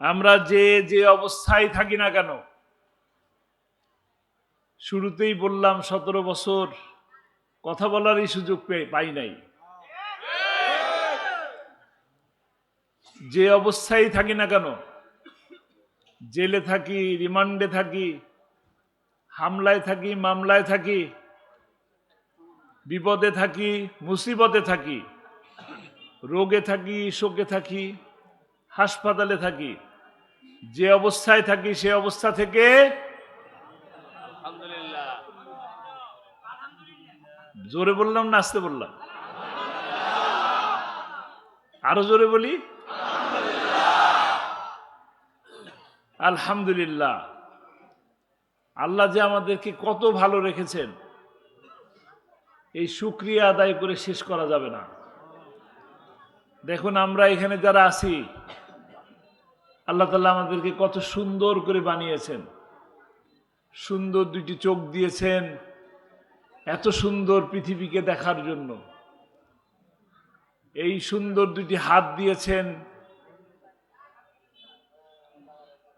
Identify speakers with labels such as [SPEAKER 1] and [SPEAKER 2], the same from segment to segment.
[SPEAKER 1] আমরা যে যে অবস্থায় থাকি না কেন? শুরুতেই বললাম সতেরো বছর কথা বলারই সুযোগ পাই নাই। যে অবস্থায় থাকি না কেন? জেলে থাকি, রিমান্ডে থাকি, হামলায় থাকি, মামলায় থাকি, বিপদে থাকি, মুসিবতে থাকি, রোগে থাকি, শোকে থাকি, হাসপাতালে থাকি। যে অবস্থায় থাকি সে অবস্থা থেকে
[SPEAKER 2] আলহামদুলিল্লাহ।
[SPEAKER 1] জোরে বললাম না আসতে বললাম? আরও জোরে বলি? আলহামদুলিল্লাহ। আল্লাহ যে আমাদেরকে কত ভালো রেখেছেন এই সুক্রিয়া আদায় করে শেষ করা যাবে না। দেখুন আমরা এখানে যারা আছি আল্লাহ তাল্লাহ আমাদেরকে কত সুন্দর করে বানিয়েছেন। সুন্দর দুটি চোখ দিয়েছেন, এত সুন্দর পৃথিবীকে দেখার জন্য। এই সুন্দর দুটি হাত দিয়েছেন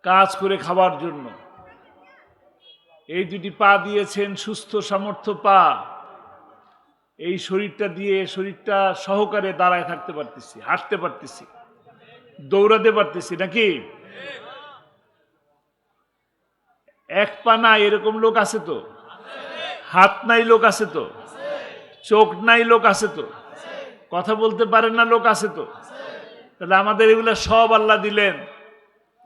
[SPEAKER 1] কাজ করে খাবার জন্য। এই দুটি পা দিয়েছেন সুস্থ সামর্থ্য পা। এই শরীরটা দিয়ে শরীরটা সহকারে দাঁড়ায় থাকতে পারতেছি, হাঁটতে পারতেছি। দৌড়াতে পারতেছি নাকি? এক পা না এরকম লোক আছে তো? হাত নাই লোক আছে তো? চোখ নাই লোক আছে তো? কথা বলতে পারে না লোক আছে তো? তাহলে আমাদের এগুলো সব আল্লাহ দিলেন।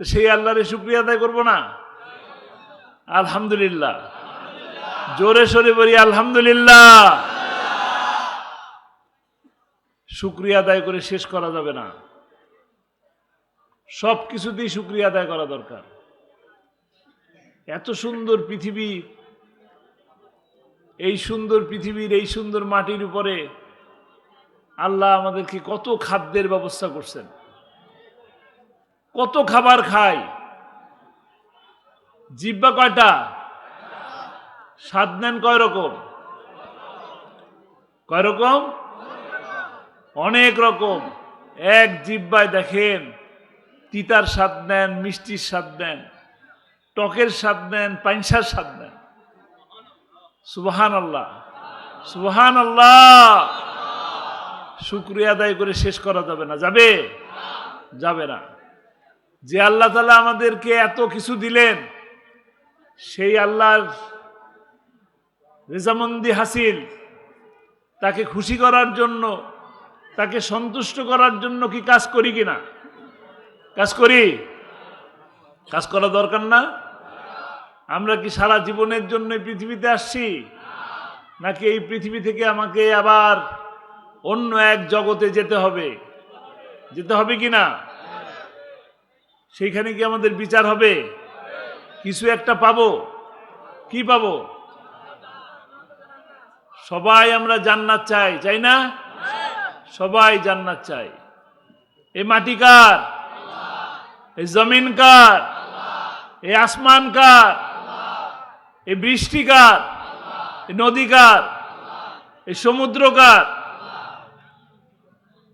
[SPEAKER 1] সেই আল্লাহরে শুক্রিয়া আদায় করব না? আলহামদুলিল্লাহ। জোরে সরে বলি আলহামদুলিল্লাহ। শুক্রিয়া আদায় করে শেষ করা যাবে না। সব কিছুতেই শুক্রিয়া আদায় করা দরকার। এত সুন্দর পৃথিবী, এই সুন্দর পৃথিবীর, এই সুন্দর মাটির উপরে আল্লাহ আমাদেরকে কত খাদ্যের ব্যবস্থা করছেন। কত খাবার খাই জিব্বা কয়টা? স্বাদ নেন কয় রকম? কয় রকম? অনেক রকম। এক জিব্বায় দেখেন তিতার স্বাদ নেন, মিষ্টির স্বাদ নেন, টকের স্বাদ নেন, পাইনসার স্বাদ নেন। সুবহান আল্লাহ সুবহান আল্লাহ শুক্রিয়া আদায় করে শেষ করা যাবে না। যাবে? যাবে না। যে আল্লাহ তালা আমাদেরকে এত কিছু দিলেন, সেই আল্লাহর রেজামন্দি হাসিল, তাকে খুশি করার জন্য, তাকে সন্তুষ্ট করার জন্য কি কাজ করি কিনা? কাজ করি? কাজ করা দরকার না? আমরা কি সারা জীবনের জন্য পৃথিবীতে আসছি? নাকি এই পৃথিবী থেকে আমাকে আবার অন্য এক জগতে যেতে হবে? যেতে হবে কি না? সেইখানে কি আমাদের বিচার হবে? কিছু একটা পাবো? কি পাবো? সবাই আমরা জান্নাত চাই চাই না? সবাই জান্নাত চাই। এ মাটি কার? এই জমিন কার? এই আসমান কার? এই বৃষ্টি কার? এই নদী কার? এই সমুদ্র কার?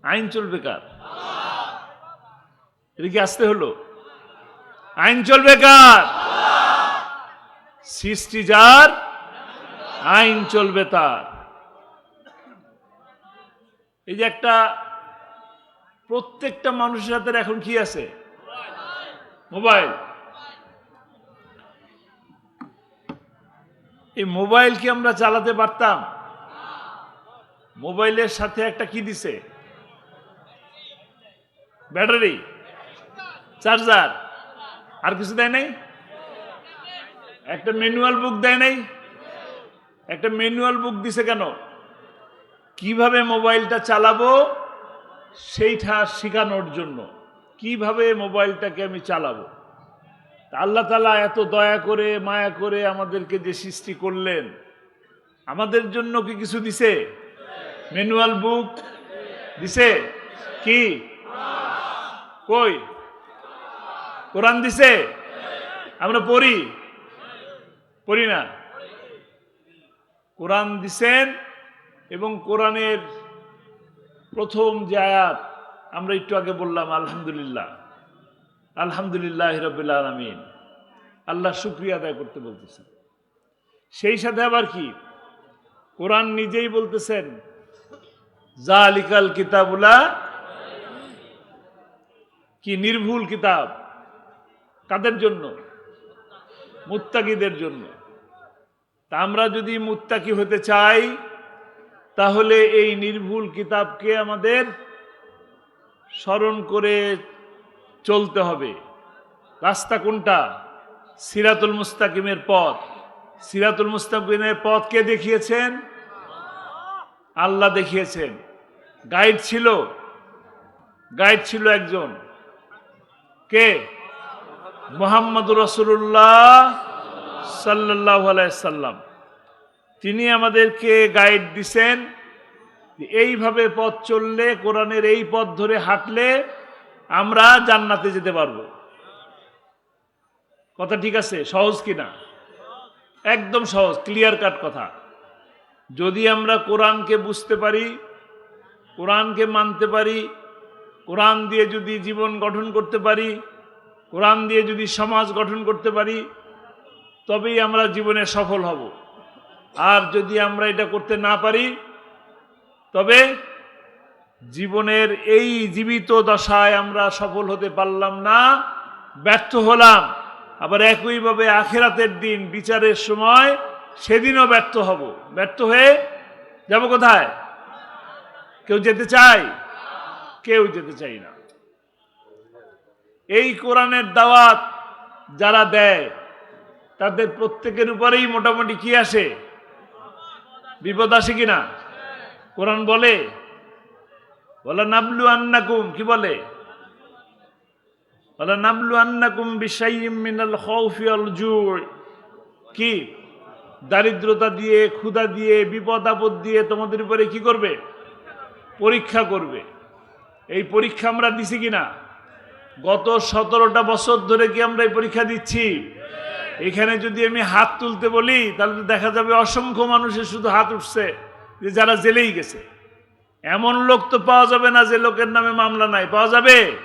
[SPEAKER 1] আইন চলবে কার? এটা কি আসতে হলো? আইন চলবে কার? সৃষ্টি যার, আইন চলবে তার। এই যে একটা প্রত্যেকটা মানুষের হাতে এখন কি আছে? মোবাইল। এই মোবাইল কি আমরা চালাতে পারতাম? মোবাইলের সাথে একটা কি দিছে? ব্যাটারি, চার্জার, আর কিছু দেয় নাই? একটা ম্যানুয়াল বুক দেয় নাই? একটা ম্যানুয়াল বুক দিছে কেন? কীভাবে মোবাইলটা চালাবো? সেইটা শেখানোর জন্য। কীভাবে মোবাইলটাকে আমি চালাবো? আল্লাহ তালা এত দয়া করে, মায়া করে আমাদেরকে যে সৃষ্টি করলেন, আমাদের জন্য কি কিছু দিছে? ম্যানুয়াল বুক দিছে? কি? কই? কোরআন দিছে? আমরা পড়ি। পড়ি না? কোরআন দিছেন এবং কোরআনের প্রথম যে আয়াত আমরা একটু আগে বললাম, আলহামদুলিল্লাহ। আলহামদুলিল্লাহ রবিল আলমিন। আল্লাহ শুক্রিয়া আদায় করতে বলতেছেন। সেই সাথে আবার কি? কোরআন নিজেই বলতেছেন যা আলিকাল কিতাবুলা কি নির্ভুল কিতাব? কাদের জন্য? মুত্তাকিদের জন্য। তা আমরা যদি মুত্তাকি হতে চাই, তাহলে এই নির্ভুল কিতাবকে আমাদের স্মরণ করে চলতে হবে। রাস্তা কোনটা? সিরাতুল মুস্তাকিমের পথ। সিরাতুল মুস্তাকিমের পথ কে দেখিয়েছেন? আল্লাহ দেখিয়েছেন। গাইড ছিল। গাইড ছিল একজন। কে? মোহাম্মদ রসুল্লাহ সাল্লাহ সাল্লাম। তিনি আমাদেরকে গাইড দিছেন এইভাবে পথ চললে, কোরআনের এই পথ ধরে হাঁটলে আমরা জান্নাতে যেতে পারব। কথা ঠিক আছে? সহজ কিনা একদম সহজ ক্লিয়ার কাট কথা। যদি আমরা কোরআনকে বুঝতে পারি, কোরআনকে মানতে পারি, কোরআন দিয়ে যদি জীবন গঠন করতে পারি, কোরআন দিয়ে যদি সমাজ গঠন করতে পারি, তবেই আমরা জীবনে সফল হব। আর যদি আমরা এটা করতে না পারি তবে জীবনের এই জীবিত দশায় আমরা সফল হতে পারলাম না, ব্যর্থ হলাম। আবার একইভাবে আখেরাতের দিন, বিচারের সময়, সেদিনও ব্যর্থ হব। ব্যর্থ হয়ে যাব কোথায়? কেউ যেতে চায়? কেউ যেতে চাই না। এই কোরআনের দাওয়াত যারা দেয়, তাদের প্রত্যেকের উপরেই মোটামুটি কি আসে? বিপদ আসে কিনা কোরআন বলে? বলে, নাবলু আন্নাকুম কি বলে? বলে, নাবলু আন্নাকুম বিশাইম মিনাল খৌফি জুড় কি? দারিদ্রতা দিয়ে, ক্ষুধা দিয়ে, বিপদ আপদ দিয়ে তোমাদের উপরে কি করবে? পরীক্ষা করবে। এই পরীক্ষা আমরা দিছি কিনা গত সতেরোটা বছর ধরে কি আমরা এই পরীক্ষা দিচ্ছি? এখানে যদি আমি হাত তুলতে বলি, তাহলে দেখা যাবে অসংখ্য মানুষের শুধু হাত উঠছে। যে যারা জেলেই গেছে। এমন লোক তো পাওয়া যাবে না যে লোকের নামে মামলা নাই। পাওয়া যাবে?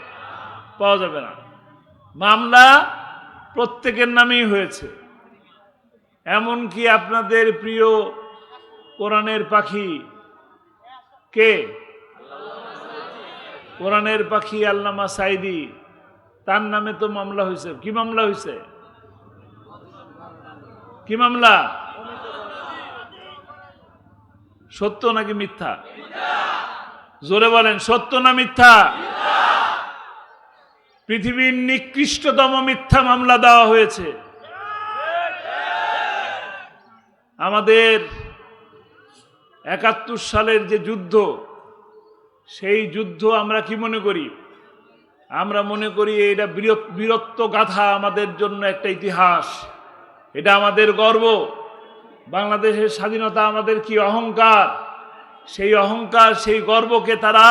[SPEAKER 1] পাওয়া যাবে না। মামলা প্রত্যেকের নামেই হয়েছে। এমনকি আপনাদের প্রিয় কোরআনের পাখি কে? কোরআনের পাখি আল্লামা সাইদি। তার নামে তো মামলা হয়েছে। কি মামলা হয়েছে? কি মামলা? সত্য নাকি মিথ্যা? জোরে বলেন, সত্য না মিথ্যা? পৃথিবীর নিকৃষ্টতম মিথ্যা মামলা দেওয়া হয়েছে। আমাদের একাত্তর সালের যে যুদ্ধ, সেই যুদ্ধ আমরা কি মনে করি? আমরা মনে করি এটা বীরত- বীরত্ব গাথা আমাদের জন্য একটা ইতিহাস। এটা আমাদের গর্ব। বাংলাদেশের স্বাধীনতা আমাদের কি অহংকার? সেই অহংকার, সেই গর্বকে তারা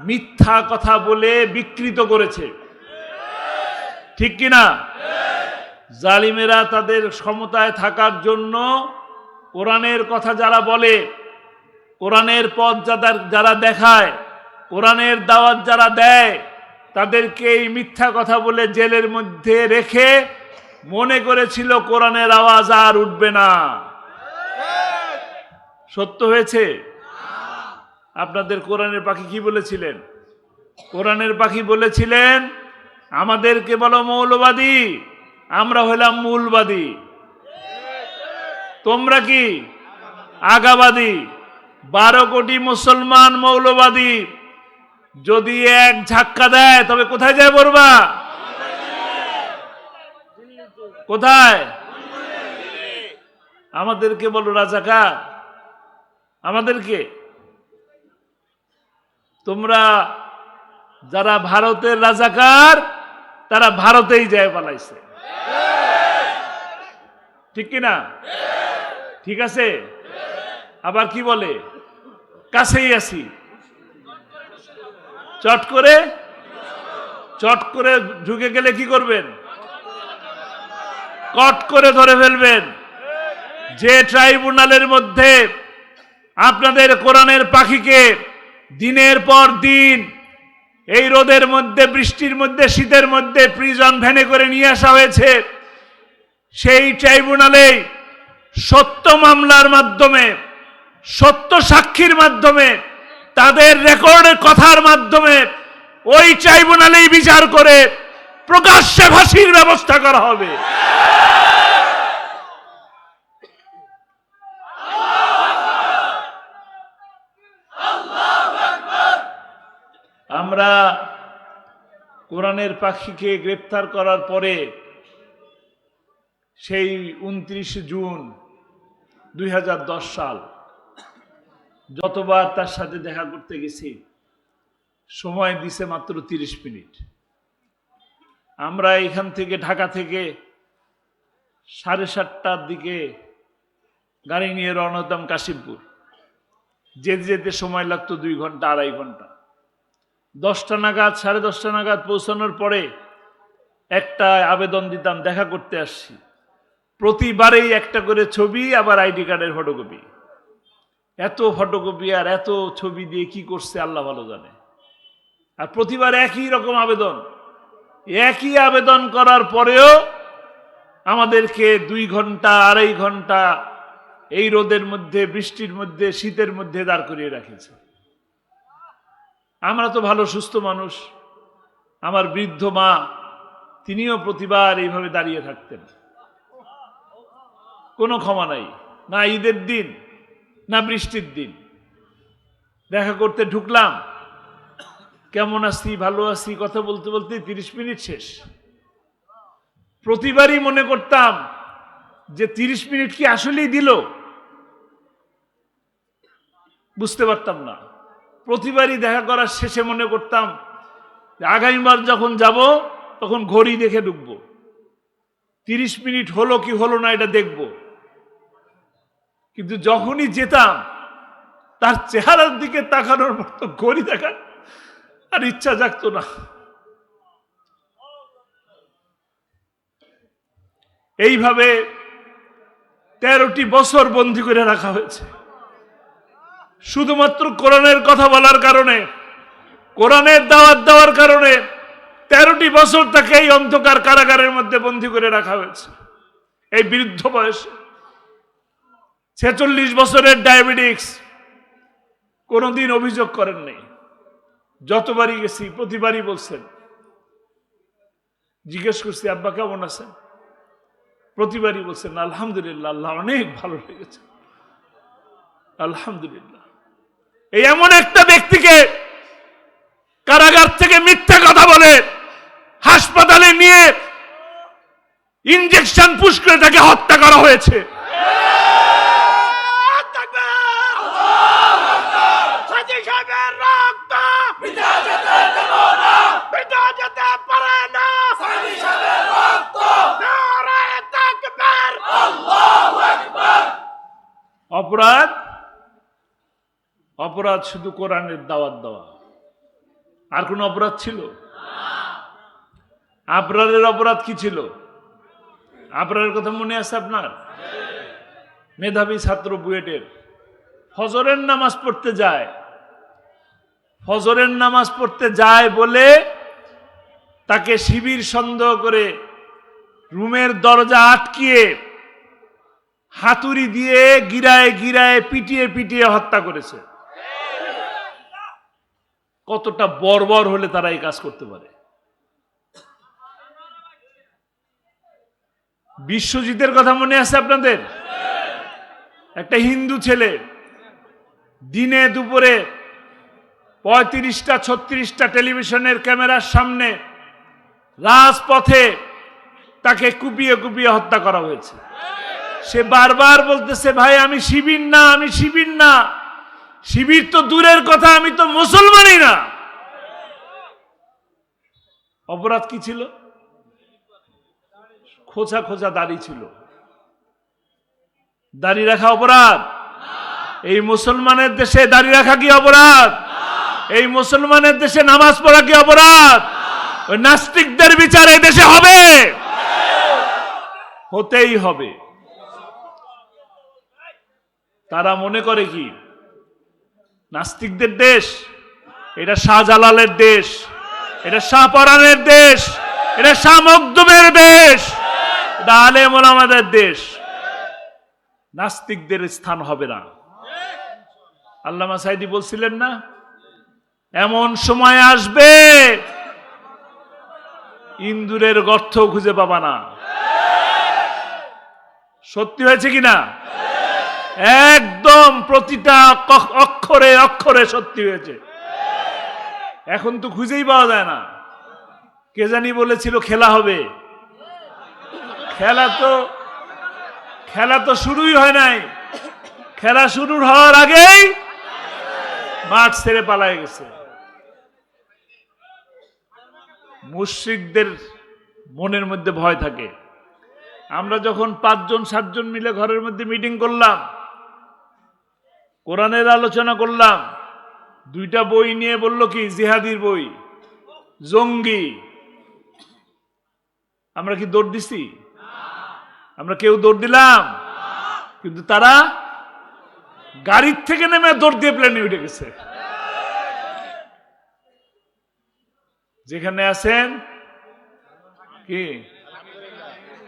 [SPEAKER 1] মিথ্যা কথা বলে বিকৃত করেছে। ঠিক কিনা জালিমেরা তাদের ক্ষমতায় থাকার জন্য কোরআনের কথা যারা বলে, কোরআনের পথ যাদের, যারা দেখায়, কোরআনের দাওয়াত যারা দেয়, তাদেরকে এই মিথ্যা কথা বলে জেলের মধ্যে রেখে মনে করেছিল কোরআনের আওয়াজ আর উঠবে না। সত্য হয়েছে? আপনাদের কোরআনের পাখি কি বলেছিলেন? কোরআনের পাখি বলেছিলেন, আমাদেরকে বলো মৌলবাদী, আমরা হইলাম মূলবাদী। তোমরা কি? আগাবাদী। বারো কোটি মুসলমান মৌলবাদী। যদি এক ঝাক্কা দেয়, তবে কোথায় যায় বলবা কোথায়? আমাদেরকে বলো, রাজাকার। আমাদেরকে। তোমরা যারা ভারতের রাজাকার, তারা ভারতেই যায় পালাইছে। ঠিক কিনা ঠিক আছে? আবার কি বলে? কাছেই আছি। চট করে? চট করে ঢুকে গেলে কি করবেন? কট করে ধরে ফেলবেন। যে ট্রাইব্যুনালের মধ্যে আপনাদের কোরআনের পাখিকে দিনের পর দিন এই রোদের মধ্যে, বৃষ্টির মধ্যে, শীতের মধ্যে প্রিজন ভ্যানে করে নিয়ে আসা হয়েছে, সেই ট্রাইব্যুনালে সত্য মামলার মাধ্যমে, সত্য সাক্ষীর মাধ্যমে, তাদের রেকর্ডের কথার মাধ্যমে ওই ট্রাইব্যুনালেই বিচার করে প্রকাশ্যে ফাঁসির ব্যবস্থা করা হবে। আমরা কোরআনের পাখিকে গ্রেপ্তার করার পরে সেই উনত্রিশে জুন দুই হাজার দশ সাল যতবার তার সাথে দেখা করতে গেছি, সময় দিছে মাত্র তিরিশ মিনিট। আমরা এখান থেকে ঢাকা থেকে সাড়ে সাতটার দিকে গাড়ি নিয়ে রওনা হতাম কাশিমপুর। যেতে যেতে সময় লাগতো দুই ঘণ্টা, আড়াই ঘণ্টা। দশটা নাগাদ, সাড়ে দশটা নাগাদ পৌঁছানোর পরে একটা আবেদন দিতাম, দেখা করতে আসছি। প্রতিবারেই একটা করে ছবি, আবার আইডি কার্ডের ফটোকপি। এত ফটোকপি আর এত ছবি দিয়ে কি করছে আল্লাহ ভালো জানে। আর প্রতিবার একই রকম আবেদন। একই আবেদন করার পরেও আমাদেরকে দুই ঘণ্টা, আড়াই ঘণ্টা এই রোদের মধ্যে, বৃষ্টির মধ্যে, শীতের মধ্যে দাঁড় করিয়ে রাখেছে আমরা তো ভালো, সুস্থ মানুষ। আমার বৃদ্ধ মা, তিনিও প্রতিবার এইভাবে দাঁড়িয়ে থাকতেন। কোনো ক্ষমা নাই। না ঈদের দিন, না বৃষ্টির দিন। দেখা করতে ঢুকলাম। কেমন আছি, ভালো আছি, কথা বলতে বলতে তিরিশ মিনিট শেষ। প্রতিবারই মনে করতাম যে তিরিশ মিনিট কি আসলেই দিল? বুঝতে পারতাম না। প্রতিবারই দেখা করার শেষে মনে করতাম আগামীবার যখন যাব, তখন ঘড়ি দেখে ঢুকবো। তিরিশ মিনিট হলো কি হলো না এটা দেখব। কিন্তু যখনই যেতাম, তার চেহারার দিকে তাকানোর মতো ঘড়ি দেখার আর ইচ্ছা জাগতো না। এইভাবে তেরোটি বছর বন্দি করে রাখা হয়েছে। শুধুমাত্র কোরআনের কথা বলার কারণে, কোরআনের দাওয়াত দেওয়ার কারণে তেরোটি বছর তাকে এই অন্ধকার কারাগারের মধ্যে বন্দি করে রাখা হয়েছে। এই বৃদ্ধ বয়সে ছেচল্লিশ বছরের ডায়াবেটিক্স কোনোদিন অভিযোগ করেননি যতবারই গেছি, প্রতিবারই বলছেন। জিজ্ঞেস করছি, আব্বা, কেমন আছেন? প্রতিবারই বলছেন, আলহামদুলিল্লাহ, আল্লাহ অনেক ভালো লেগেছে আলহামদুলিল্লাহ। এই এমন একটা ব্যক্তিকে কারাগার থেকে মিথ্যা কথা বলে হাসপাতালে নিয়ে ইঞ্জেকশন পুশ করে তাকে হত্যা করা হয়েছে। অপরাধ অপরাধ শুধু কোরআনের দাওয়াত দেওয়া। আর কোন অপরাধ ছিল? আবরারের অপরাধ কি ছিল? আবরারের কথা মনে আছে আপনার? মেধাবী ছাত্র বুয়েটের। ফজরের নামাজ পড়তে যায়। ফজরের নামাজ পড়তে যায় বলে তাকে শিবির সন্দেহ করে রুমের দরজা আটকিয়ে হাতুড়ি দিয়ে গিরায় গিরায় পিটিয়ে পিটিয়ে হত্যা করেছে। কতটা বর্বর হলে তারা এই কাজ করতে পারে? বিশ্বজিতের কথা মনে আছে আপনাদের? একটা হিন্দু ছেলে, দিনে দুপুরে পঁয়ত্রিশটা, ছত্রিশটা টেলিভিশনের ক্যামেরার সামনে রাজপথে তাকে কুপিয়ে কুপিয়ে হত্যা করা হয়েছে। সে বারবার বলতেছে, ভাই, আমি শিবির না, আমি শিবির না। শিবির তো দূরের কথা, আমি তো মুসলমানই না। অপরাধ কি ছিল? খোঁচা খোঁচা দাড়ি ছিল। দাড়ি রাখা অপরাধ? এই মুসলমানের দেশে দাড়ি রাখা কি অপরাধ? এই মুসলমানের দেশে নামাজ পড়া কি অপরাধ? ওই নাস্তিকদের বিচার এই দেশে হবে? হতেই হবে। তারা মনে করে কি? নাস্তিকদের দেশ, এটা শাহজালালের দেশ, এটা শাহপরানের দেশ, এটা শাহ মকদুমের দেশ, এটা আলেমুল আমাদের দেশ। নাস্তিকদের স্থান হবে না। আল্লামা সাইদি বলছিলেন না, এমন সময় আসবে, ইন্দুরের গর্ত খুঁজে পাবা না। সত্যি হয়েছে কিনা একদম প্রতিটা অক্ষরে অক্ষরে সত্যি হয়েছে। এখন তো খুঁজেই পাওয়া যায় না। কে জানি বলেছিল খেলা হবে। খেলা তো খেলা তো শুরুই হয় নাই। খেলা শুরু হওয়ার আগেই মাঠ ছেড়ে পালায় গেছে। মুশ্রিকদের মনের মধ্যে ভয় থাকে। আমরা যখন পাঁচজন, সাতজন মিলে ঘরের মধ্যে মিটিং করলাম কোরআনের আলোচনা করলাম। দুইটা বই নিয়ে বলল কি, জিহাদির বই, জঙ্গি। আমরা কি দৌড় দিছি? আমরা কেউ দৌড় দিলাম? কিন্তু তারা গাড়ির থেকে নেমে দৌড় দিয়ে প্লেনে উঠে গেছে। যেখানে আছেন, কি?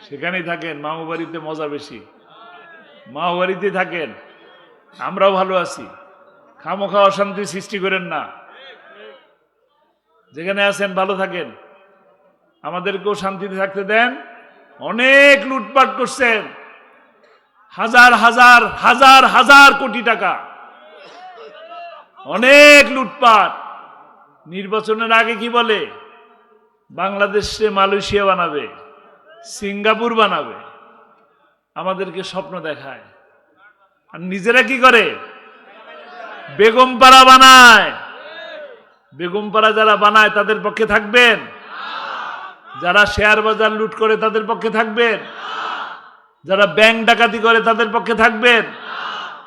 [SPEAKER 1] সেখানেই থাকেন, মামু বাড়িতে মজা বেশি। মামু বাড়িতে থাকেন। আমরাও ভালো আছি। খামোখা অশান্তি সৃষ্টি করেন না। যেখানে আছেন, ভালো থাকেন। আমাদেরকেও শান্তিতে থাকতে দেন। অনেক লুটপাট করছেন। হাজার হাজার হাজার হাজার কোটি টাকা। অনেক লুটপাট। নির্বাচনের আগে কি বলে? বাংলাদেশে মালয়েশিয়া বানাবে, সিঙ্গাপুর বানাবে। আমাদেরকে স্বপ্ন দেখায়। আর নিজেরা কি করে? বেগমপাড়া বানায়। বেগমপাড়া যারা বানায়, তাদের পক্ষে থাকবেন? যারা শেয়ার বাজার লুট করে, তাদের পক্ষে থাকবেন? যারা ব্যাংক ডাকাতি করে, তাদের পক্ষে থাকবেন?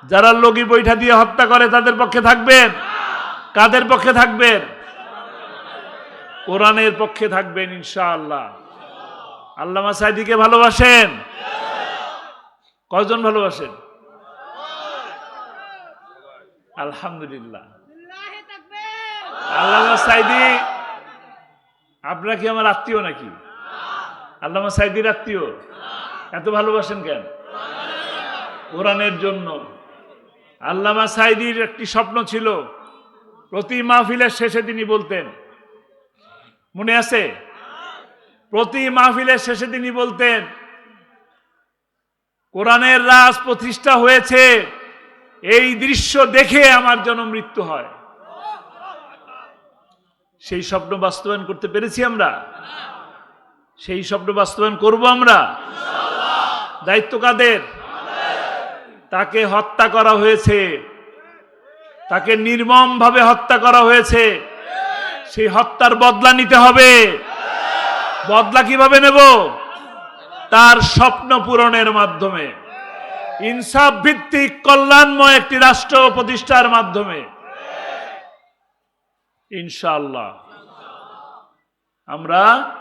[SPEAKER 1] যারা লগি বৈঠা দিয়ে হত্যা করে, তাদের পক্ষে থাকবেন? কাদের পক্ষে থাকবেন? কোরআনের পক্ষে থাকবেন ইনশাআল্লাহ। আল্লামা সাইদিকে ভালোবাসেন? কয়জন ভালোবাসেন? আলহামদুলিল্লাহ।
[SPEAKER 3] লিল্লাহি
[SPEAKER 1] সাইদি আপনারা কি আমার আত্মীয় নাকি? আল্লামা সাইদির আত্মীয়? এত ভালোবাসেন কেন? কোরআনের জন্য। আল্লামা সাইদির একটি স্বপ্ন ছিল প্রতি মাহফিলের শেষে তিনি বলতেন মনে আছে? প্রতি মাহফিলের শেষে তিনি বলতেন কোরআনের রাজ প্রতিষ্ঠা হয়েছে এই দৃশ্য দেখে আমার জন্য মৃত্যু হয়। সেই স্বপ্ন বাস্তবায়ন করতে পেরেছি আমরা। সেই স্বপ্ন বাস্তবায়ন করব আমরা। দায়িত্ব কাদের? তাকে হত্যা করা হয়েছে। তাকে নির্মম ভাবে হত্যা করা হয়েছে। সেই হত্যার বদলা নিতে হবে। বদলা কীভাবে নেব? তার স্বপ্ন পূরণের মাধ্যমে। ইনসাফ ভিত্তিক কল্যাণময় একটি রাষ্ট্র প্রতিষ্ঠার মাধ্যমে। ইনশাআল্লাহ। আমরা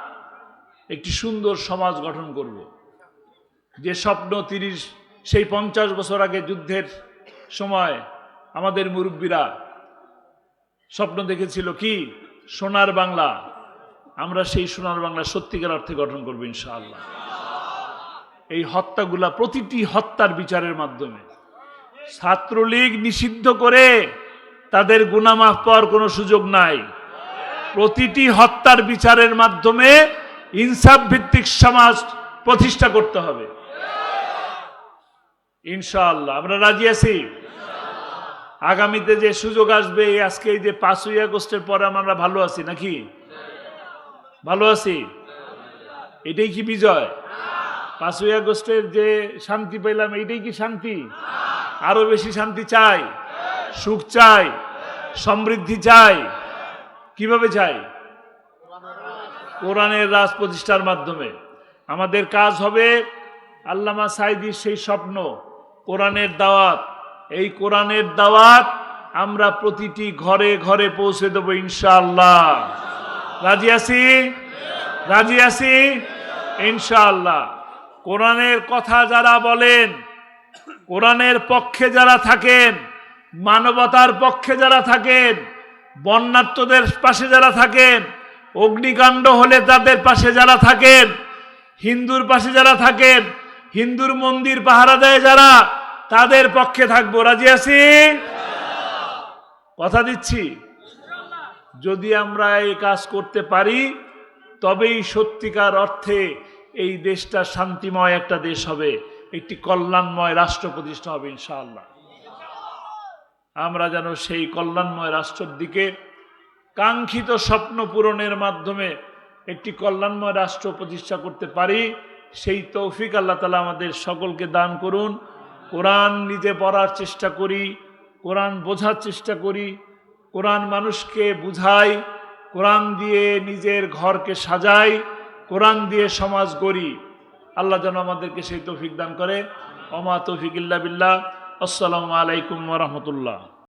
[SPEAKER 1] একটি সুন্দর সমাজ গঠন করব। যে স্বপ্ন তিরিশ, সেই পঞ্চাশ বছর আগে যুদ্ধের সময় আমাদের মুরব্বীরা স্বপ্ন দেখেছিল কি? সোনার বাংলা। আমরা সেই সোনার বাংলা সত্যিকার অর্থে গঠন করব ইনশাআল্লাহ। এই হত্যাগুলা প্রতিটি হত্যার বিচারের মাধ্যমে। ছাত্রলীগ নিষিদ্ধ করে তাদের গুনামাফ পাওয়ার কোনো সুযোগ নাই। প্রতিটি হত্যার বিচারের মাধ্যমে ইনসাফ ভিত্তিক সমাজ প্রতিষ্ঠা করতে হবে। ইনশাআল্লাহ, আমরা রাজি আছি? আগামীতে যে সুযোগ আসবে আজকে এই যে পাঁচই আগস্টের পরে আমরা ভালো আছি নাকি? ভালো আছি? এটাই কি বিজয়? পাঁচই আগস্টের যে শান্তি পেলাম এইটাই কি শান্তি? আরও বেশি শান্তি চাই, সুখ চাই, সমৃদ্ধি চাই। কীভাবে চাই? কোরআনের রাজ প্রতিষ্ঠার মাধ্যমে। আমাদের কাজ হবে আল্লামা সাইদির সেই স্বপ্ন, কোরআনের দাওয়াত। এই কোরআনের দাওয়াত আমরা প্রতিটি ঘরে ঘরে পৌঁছে দেবো ইনশাআল্লাহ। রাজি আছি? রাজি আছি? ইনশাআল্লাহ। কোরআনের কথা যারা বলেন, কোরআনের পক্ষে যারা থাকেন, মানবতার পক্ষে যারা থাকেন বন্যার্থদের পাশে যারা থাকেন, অগ্নিকাণ্ড হলে তাদের পাশে যারা থাকেন, হিন্দুর পাশে যারা থাকেন, হিন্দুর মন্দির পাহারা দেয় যারা, তাদের পক্ষে থাকব। রাজি আছি? কথা দিচ্ছি। যদি আমরা এই কাজ করতে পারি, তবেই সত্যিকার অর্থে এই দেশটা শান্তিময় একটা দেশ হবে, একটি কল্যাণময় রাষ্ট্র প্রতিষ্ঠা হবে ইনশাআল্লাহ। আমরা যেন সেই কল্যাণময় রাষ্ট্রের দিকে কাঙ্ক্ষিত স্বপ্ন পূরণের মাধ্যমে একটি কল্যাণময় রাষ্ট্র প্রতিষ্ঠা করতে পারি, সেই তৌফিক আল্লাহ তালা আমাদের সকলকে দান করুন। কোরআন নিজে পড়ার চেষ্টা করি, কোরআন বোঝার চেষ্টা করি, কোরআন মানুষকে বুঝাই, কোরআন দিয়ে নিজের ঘরকে সাজাই কোরআন দিয়ে সমাজ গড়ি। আল্লাহ যেন আমাদেরকে সেই তৌফিক দান করে। অমা তৌফিক ইল্লা বিল্লাহ। আসসালামু আলাইকুম রহমতুল্লাহ।